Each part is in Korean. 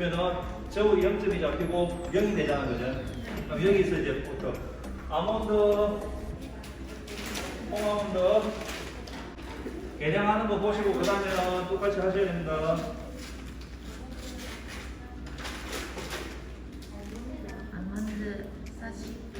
그러면은 저우 0점이 잡히고 0이 되잖아, 그죠? 그럼 여기서 이제 보통 아몬드, 홍아몬드 계량하는 거 보시고 그 다음에는 똑같이 하셔야 됩니다. 아몬드 40.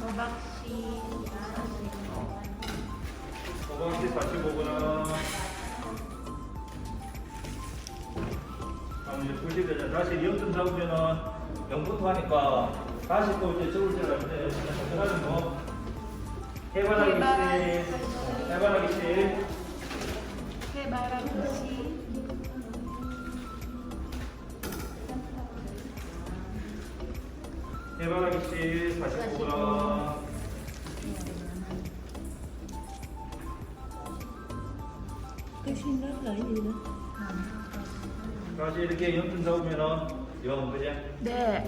호박씨 호박씨 45g 그럼 이제 불지 되자 다시 0점 잡으면은 0부터 하니까 다시 또 이제 적을 줄 알았는데 뭐 해바라기 씨 해바라기 씨 해바라기 씨 해바라기 씨 45g cái xin đó là cái gì nữa 다시 이렇게 0점 잡으면은 0 그지? 네.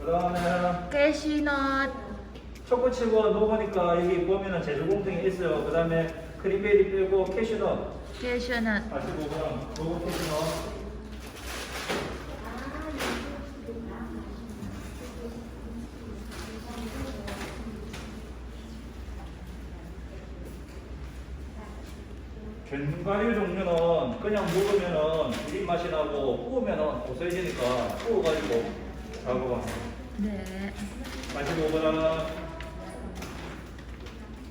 그러면 캐시넛. 초코칩과 녹으니까 여기 보면은 제조 공정이 있어요. 그 다음에 크림베리 빼고 캐슈넛. 캐셔넛. 45g 녹은 캐슈넛 견과류 종류는 그냥 먹으면은 비린 맛이 나고 구우면은 고소해지니까 구워가지고 작업하 네 45g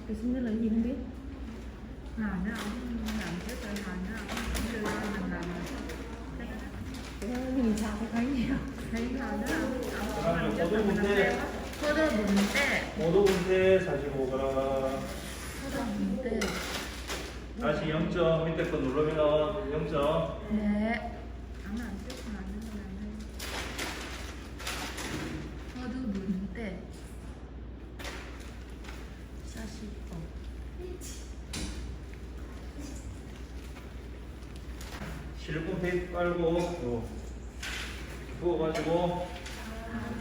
cái xin đó là cái gì không biết làm nó ông làm trước rồi làm nó ông chưa cho mình làm cái nhìn sao có thấy gì không thấy rồi đó ông 그다음에 làm trước 고등 rồi mình 문제 làm 포도 문대 5도분대 45g 포도 문대 다시 0점 밑에 거 누르면 0점. 네. ông làm trước rồi nó làm đây 포도 문대. 45 실리콘 테이프 깔고 요 부어가지고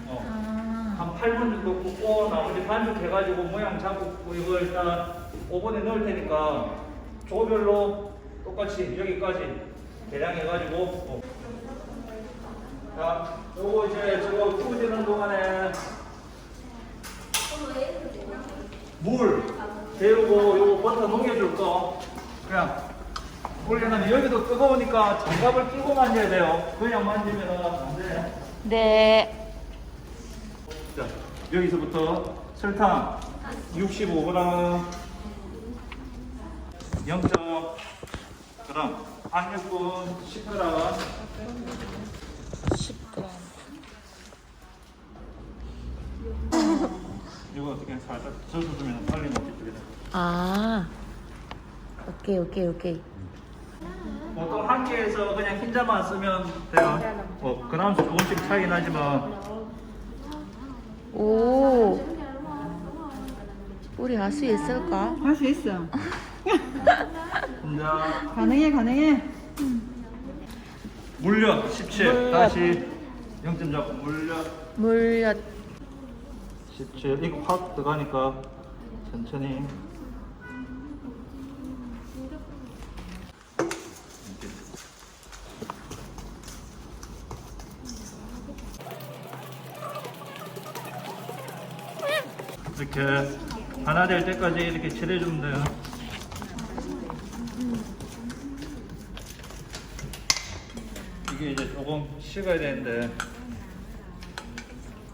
어, 아, 한 8분 정도 굽고 나머지 반죽 해가지고 모양 잡고 이거 일단 오븐에 넣을 테니까 조별로 똑같이 여기까지 계량해가지고 어. 자 요거 이제 저거 구워지는 동안에 물 데우고 요거 버터 녹여줄 거 그냥 올려놓으면 여기도 뜨거우니까 장갑을 끼고 만져야 돼요. 그냥 만지면 안돼. 네. 자 여기서부터 설탕 65g 0.g 한육분 10g 10g 이거 어떻게 살짝 젖어주면 빨리 먹기 쪽이다. 아 오케이 오케이 오케이. 보통 한 개에서 그냥 흰자만 쓰면 돼요. 뭐 그람수 조금씩 차이 나지만. 오. 우리 할 수 있을까? 할 수 있어 흰 자 가능해 가능해. 물엿 17 물엿. 다시 0점 잡고 물엿. 물엿. 17 이거 확 들어가니까 천천히. 이렇게 하나 될 때까지 이렇게 칠해주면 돼요. 이게 이제 조금 식어야 되는데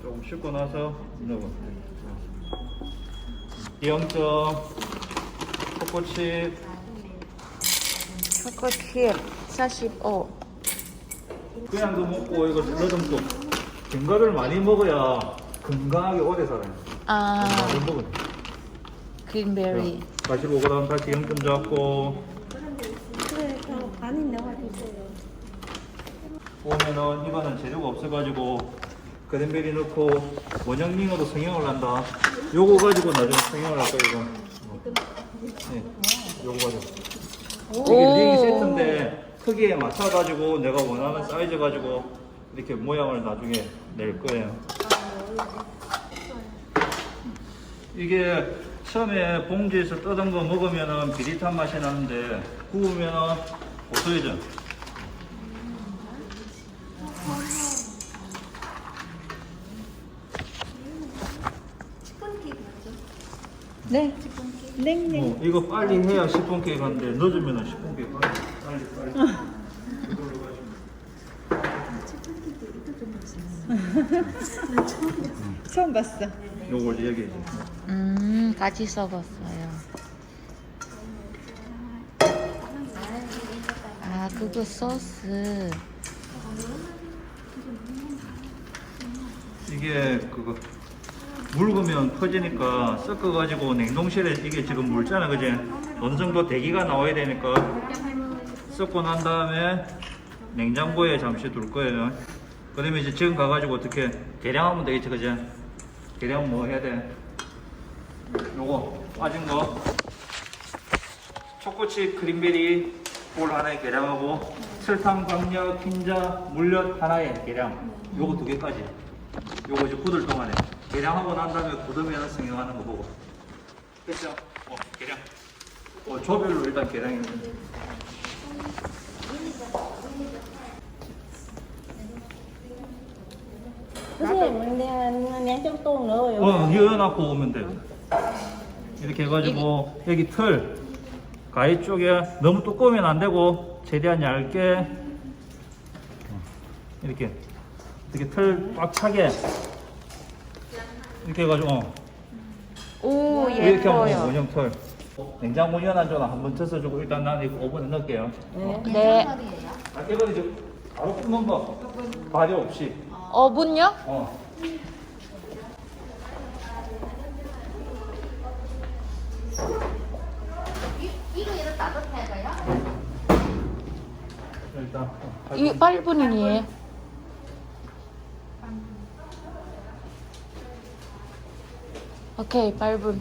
조금 식고 나서 넣어. 0점 초코칩 초코칩 45 그냥도 먹고 이거 넣어도 견과류를 많이 먹어야 건강하게 오래 살아요. 아 많이 먹어요. 크림베리 45g 다시 0점 잡고 그래 저 반이 나와주세요 오면은 이거는 재료가 없어가지고 그랜베리 넣고 원형링으로 성형을 한다. 요거 가지고 나중에 성형을 할 거예요. 이거. 네. 요거요. 오. 이게 링 세트인데 크기에 맞춰가지고 내가 원하는 사이즈 가지고 이렇게 모양을 나중에 낼 거예요. 이게 처음에 봉지에서 뜯은 거 먹으면은 비릿한 맛이 나는데 구우면은 고소해져. 네. 네, 네. 어, 이거 빨리 해야 10분 케이크 하는데 늦으면은 10분 케이크 빨리 빨리 빨리. 가지고. 처음 봤어. 요걸 얘기해 줘. 음, 같이 썩었어요. 아, 그거 소스. 이게 그거 묽으면 퍼지니까 섞어가지고 냉동실에 이게 지금 묽잖아 그지? 어느 정도 대기가 나와야 되니까 섞고 난 다음에 냉장고에 잠시 둘 거예요 그 다음에 이제 지금 가가지고 어떻게 계량하면 되겠지 그지? 계량 뭐 해야 돼? 요거 빠진 거 초코칩 크림베리 볼 하나에 계량하고 설탕, 강력, 흰자, 물엿 하나에 계량. 요거 두 개까지. 요거 이제 굳을 동안에. 계량하고 난 다음에 굳으면 성형하는 거 보고. 됐죠? 어 계량. 어 조별로 일단 계량해 선생님, 내가 냉장동 넣어요. 어 이어놓고 오면 돼. 이렇게 해가지고 여기 틀 가위 쪽에 너무 두꺼우면 안 되고 최대한 얇게 어, 이렇게 이렇게 틀꽉 차게 이렇게 해가지고 어. 오, 이렇게 하면 예뻐요. 원형 털 냉장고 연한조나 한번 젖어주고 일단 나는 이거 오븐에 넣을게요 네. 아, 이건 이제 바로 굽는 거 발효 없이 어분요? 어. 이 8분이에요. 오케이, 8분.